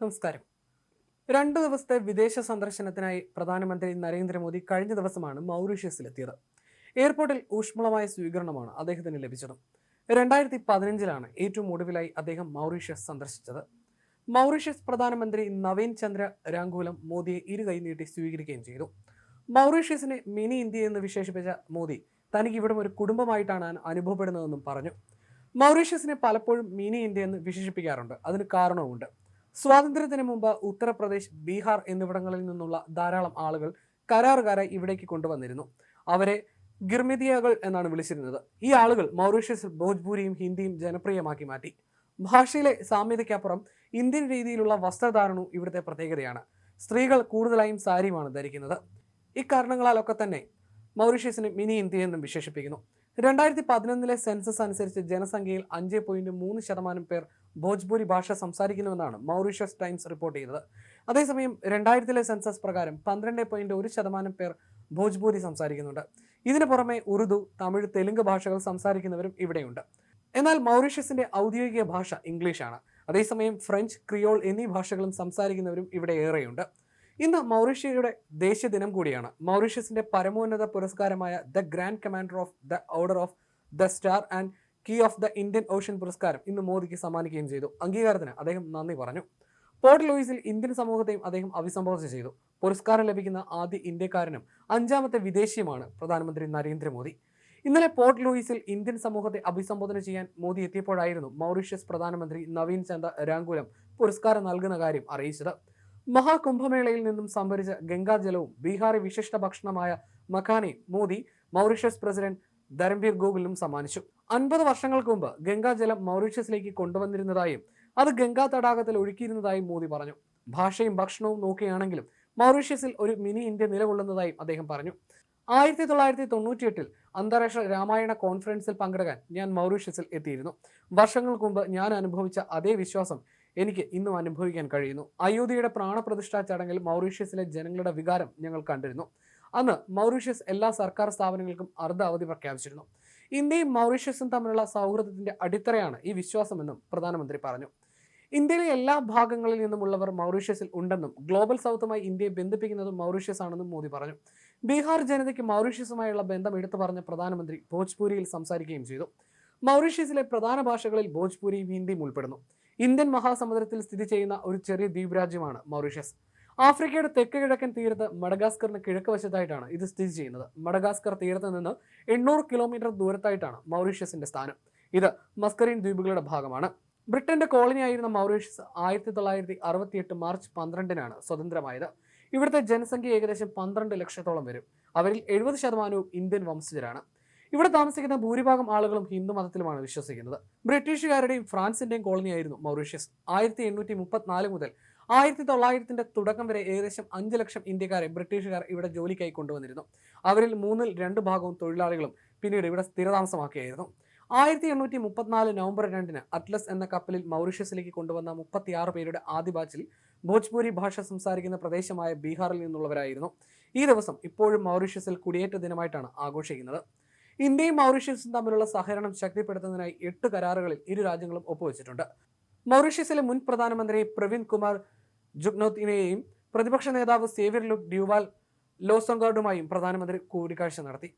നമസ്കാരം. രണ്ടു ദിവസത്തെ വിദേശ സന്ദർശനത്തിനായി പ്രധാനമന്ത്രി നരേന്ദ്രമോദി കഴിഞ്ഞ ദിവസമാണ് മൗറീഷ്യസിലെത്തിയത്. എയർപോർട്ടിൽ ഊഷ്മളമായ സ്വീകരണമാണ് അദ്ദേഹത്തിന് ലഭിച്ചത്. രണ്ടായിരത്തി പതിനഞ്ചിലാണ് ഏറ്റവും ഒടുവിലായി അദ്ദേഹം മൗറീഷ്യസ് സന്ദർശിച്ചത്. മൗറീഷ്യസ് പ്രധാനമന്ത്രി നവീൻ ചന്ദ്ര രാങ്കൂലം മോദിയെ ഇരു കൈ നീട്ടി സ്വീകരിക്കുകയും ചെയ്തു. മൗറീഷ്യസിനെ മിനി ഇന്ത്യ എന്ന് വിശേഷിപ്പിച്ച മോദി തനിക്ക് ഇവിടെ ഒരു കുടുംബമായിട്ടാണ് അനുഭവപ്പെടുന്നതെന്നും പറഞ്ഞു. മൗറീഷ്യസിനെ പലപ്പോഴും മിനി ഇന്ത്യ എന്ന് വിശേഷിപ്പിക്കാറുണ്ട്. അതിന് കാരണവുമുണ്ട്. സ്വാതന്ത്ര്യത്തിന് മുമ്പ് ഉത്തർപ്രദേശ് ബീഹാർ എന്നിവിടങ്ങളിൽ നിന്നുള്ള ധാരാളം ആളുകൾ കരാറുകാരായി ഇവിടേക്ക് കൊണ്ടുവന്നിരുന്നു. അവരെ ഗിർമിതിയകൾ എന്നാണ് വിളിച്ചിരുന്നത്. ഈ ആളുകൾ മൗറീഷ്യസിൽ ഭോജ്പൂരിയും ഹിന്ദിയും ജനപ്രിയമാക്കി മാറ്റി. ഭാഷയിലെ സാമ്യതയ്ക്കപ്പുറം ഇന്ത്യൻ രീതിയിലുള്ള വസ്ത്രധാരണവും ഇവിടുത്തെ പ്രത്യേകതയാണ്. സ്ത്രീകൾ കൂടുതലായും സാരിയുമാണ് ധരിക്കുന്നത്. ഇക്കാരണങ്ങളാലൊക്കെ തന്നെ മൗറീഷ്യസിനെ മിനി ഇന്ത്യ എന്നും വിശേഷിപ്പിക്കുന്നു. രണ്ടായിരത്തി പതിനൊന്നിലെ സെൻസസ് അനുസരിച്ച് ജനസംഖ്യയിൽ അഞ്ച് പോയിന്റ് മൂന്ന് ശതമാനം പേർ ഭോജ്പൂരി ഭാഷ സംസാരിക്കുന്നുവെന്നാണ് മൗറീഷ്യസ് ടൈംസ് റിപ്പോർട്ട് ചെയ്തത്. അതേസമയം രണ്ടായിരത്തിലെ സെൻസസ് പ്രകാരം പന്ത്രണ്ട് പോയിന്റ് ഒരു ശതമാനം പേർ ഭോജ്പൂരി സംസാരിക്കുന്നുണ്ട്. ഇതിനു പുറമെ ഉറുദു തമിഴ് തെലുങ്ക് ഭാഷകൾ സംസാരിക്കുന്നവരും ഇവിടെയുണ്ട്. എന്നാൽ മൗറീഷ്യസിന്റെ ഔദ്യോഗിക ഭാഷ ഇംഗ്ലീഷാണ്. അതേസമയം ഫ്രഞ്ച് ക്രിയോൾ എന്നീ ഭാഷകളും സംസാരിക്കുന്നവരും ഇവിടെ ഏറെയുണ്ട്. ഇന്ന് മൗറീഷ്യയുടെ ദേശീയ ദിനം കൂടിയാണ്. മൗറീഷ്യസിന്റെ പരമോന്നത പുരസ്കാരമായ the grand commander of the order of the star and key of the Indian Ocean പുരസ്കാരം ഇന്ന് മോദിക്ക് സമ്മാനിക്കുകയും ചെയ്തു. അംഗീകാരത്തിന് അദ്ദേഹം നന്ദി പറഞ്ഞു. പോർട്ട് ലൂയിസിൽ ഇന്ത്യൻ സമൂഹത്തെയും അദ്ദേഹം അഭിസംബോധന ചെയ്തു. പുരസ്കാരം ലഭിക്കുന്ന ആദ്യ ഇന്ത്യക്കാരനും അഞ്ചാമത്തെ വിദേശിയുമാണ് പ്രധാനമന്ത്രി നരേന്ദ്രമോദി. ഇന്നലെ പോർട്ട് ലൂയിസിൽ ഇന്ത്യൻ സമൂഹത്തെ അഭിസംബോധന ചെയ്യാൻ മോദി എത്തിയപ്പോഴായിരുന്നു മൗറീഷ്യസ് പ്രധാനമന്ത്രി നവീൻ ചന്ദ രാങ്കുലം പുരസ്കാരം നൽകുന്ന കാര്യം അറിയിച്ചത്. മഹാകുംഭമേളയിൽ നിന്നും സംഭരിച്ച ഗംഗാജലവും ബീഹാറി വിശിഷ്ട ഭക്ഷണമായ മഖാനെ മോദി മൗറീഷ്യസ് പ്രസിഡന്റ് ധരംബീർ ഗോകുലും സമ്മാനിച്ചു. അൻപത് വർഷങ്ങൾക്ക് മുമ്പ് ഗംഗാജലം മൗറീഷ്യസിലേക്ക് കൊണ്ടുവന്നിരുന്നതായും അത് ഗംഗാ തടാകത്തിൽ ഒഴുക്കിയിരുന്നതായും മോദി പറഞ്ഞു. ഭാഷയും ഭക്ഷണവും നോക്കുകയാണെങ്കിലും മൗറീഷ്യസിൽ ഒരു മിനി ഇന്ത്യ നിലകൊള്ളുന്നതായും അദ്ദേഹം പറഞ്ഞു. ആയിരത്തി തൊള്ളായിരത്തി തൊണ്ണൂറ്റിയെട്ടിൽ അന്താരാഷ്ട്ര രാമായണ കോൺഫറൻസിൽ പങ്കെടുക്കാൻ ഞാൻ മൗറീഷ്യസിൽ എത്തിയിരുന്നു. വർഷങ്ങൾക്ക് മുമ്പ് ഞാൻ അനുഭവിച്ച അതേ വിശ്വാസം എനിക്ക് ഇന്നും അനുഭവിക്കാൻ കഴിയുന്നു. അയോധ്യയുടെ പ്രാണപ്രതിഷ്ഠാ ചടങ്ങിൽ മൗറീഷ്യസിലെ ജനങ്ങളുടെ വികാരം ഞങ്ങൾ കണ്ടിരുന്നു. അന്ന് മൗറീഷ്യസ് എല്ലാ സർക്കാർ സ്ഥാപനങ്ങൾക്കും അർദ്ധ അവധി പ്രഖ്യാപിച്ചിരുന്നു. ഇന്ത്യയും മൗറീഷ്യസും തമ്മിലുള്ള സൗഹൃദത്തിന്റെ അടിത്തറയാണ് ഈ വിശ്വാസമെന്നും പ്രധാനമന്ത്രി പറഞ്ഞു. ഇന്ത്യയിലെ എല്ലാ ഭാഗങ്ങളിൽ നിന്നുമുള്ളവർ മൗറീഷ്യസിൽ ഉണ്ടെന്നും ഗ്ലോബൽ സൗത്തുമായി ഇന്ത്യയെ ബന്ധിപ്പിക്കുന്നതും മൗറീഷ്യസ് ആണെന്നും മോദി പറഞ്ഞു. ബീഹാർ ജനതയ്ക്ക് മൗറീഷ്യസുമായുള്ള ബന്ധം എടുത്തു പറഞ്ഞ പ്രധാനമന്ത്രി ഭോജ്പൂരിയിൽ സംസാരിക്കുകയും ചെയ്തു. മൗറീഷ്യസിലെ പ്രധാന ഭാഷകളിൽ ഭോജ്പൂരിയും ഹിന്ദിയും ഉൾപ്പെടുന്നു. ഇന്ത്യൻ മഹാസമുദ്രത്തിൽ സ്ഥിതി ചെയ്യുന്ന ഒരു ചെറിയ ദ്വീപ് രാജ്യമാണ് മൗറീഷ്യസ്. ആഫ്രിക്കയുടെ തെക്ക് കിഴക്കൻ തീരത്ത് മഡഗാസ്കറിന് കിഴക്ക് വശത്തായിട്ടാണ് ഇത് സ്ഥിതി ചെയ്യുന്നത്. മഡഗാസ്കർ തീരത്ത് നിന്ന് എണ്ണൂറ് കിലോമീറ്റർ ദൂരത്തായിട്ടാണ് മൗറീഷ്യസിന്റെ സ്ഥാനം. ഇത് മസ്കറിൻ ദ്വീപുകളുടെ ഭാഗമാണ്. ബ്രിട്ടന്റെ കോളനിയായിരുന്ന മൗറീഷ്യസ് ആയിരത്തി തൊള്ളായിരത്തി അറുപത്തിയെട്ട് മാർച്ച് പന്ത്രണ്ടിനാണ് സ്വതന്ത്രമായത്. ഇവിടുത്തെ ജനസംഖ്യ ഏകദേശം പന്ത്രണ്ട് ലക്ഷത്തോളം വരും. അവരിൽ എഴുപത് ശതമാനവും ഇന്ത്യൻ വംശജരാണ്. ഇവിടെ താമസിക്കുന്ന ഭൂരിഭാഗം ആളുകളും ഹിന്ദു മതത്തിലുമാണ് വിശ്വസിക്കുന്നത്. ബ്രിട്ടീഷുകാരുടെയും ഫ്രാൻസിന്റെയും കോളനിയായിരുന്നു മൗറീഷ്യസ്. ആയിരത്തി എണ്ണൂറ്റി മുപ്പത്തിനാല് മുതൽ ആയിരത്തി തൊള്ളായിരത്തിന്റെ തുടക്കം വരെ ഏകദേശം അഞ്ച് ലക്ഷം ഇന്ത്യക്കാരെ ബ്രിട്ടീഷുകാർ ഇവിടെ ജോലിക്കായി കൊണ്ടുവന്നിരുന്നു. അവരിൽ മൂന്നിൽ രണ്ട് ഭാഗവും തൊഴിലാളികളും പിന്നീട് ഇവിടെ സ്ഥിരതാമസമാക്കിയായിരുന്നു. ആയിരത്തി എണ്ണൂറ്റി മുപ്പത്തിനാല് നവംബർ രണ്ടിന് അറ്റ്ലസ് എന്ന കപ്പലിൽ മൗറീഷ്യസിലേക്ക് കൊണ്ടുവന്ന മുപ്പത്തിയാറ് പേരുടെ ആദ്യ ബാച്ചിൽ ഭോജ്പൂരി ഭാഷ സംസാരിക്കുന്ന പ്രദേശമായ ബീഹാറിൽ നിന്നുള്ളവരായിരുന്നു. ഈ ദിവസം ഇപ്പോഴും മൗറീഷ്യസിൽ കുടിയേറ്റ ദിനമായിട്ടാണ് ആഘോഷിക്കുന്നത്. ഇന്ത്യയും മൗറീഷ്യസും തമ്മിലുള്ള സഹകരണം ശക്തിപ്പെടുത്തുന്നതിനായി എട്ട് കരാറുകളിൽ ഇരു രാജ്യങ്ങളും ഒപ്പുവെച്ചിട്ടുണ്ട്. മൗറീഷ്യസിലെ മുൻ പ്രധാനമന്ത്രി പ്രവീൺ കുമാർ ജുഗ്നോത്തിനെയും പ്രതിപക്ഷ നേതാവ് സേവ്യർ ലുക് ഡ്യൂവാൽ ലോസോങ്കാർഡുമായും പ്രധാനമന്ത്രി കൂടിക്കാഴ്ച നടത്തി.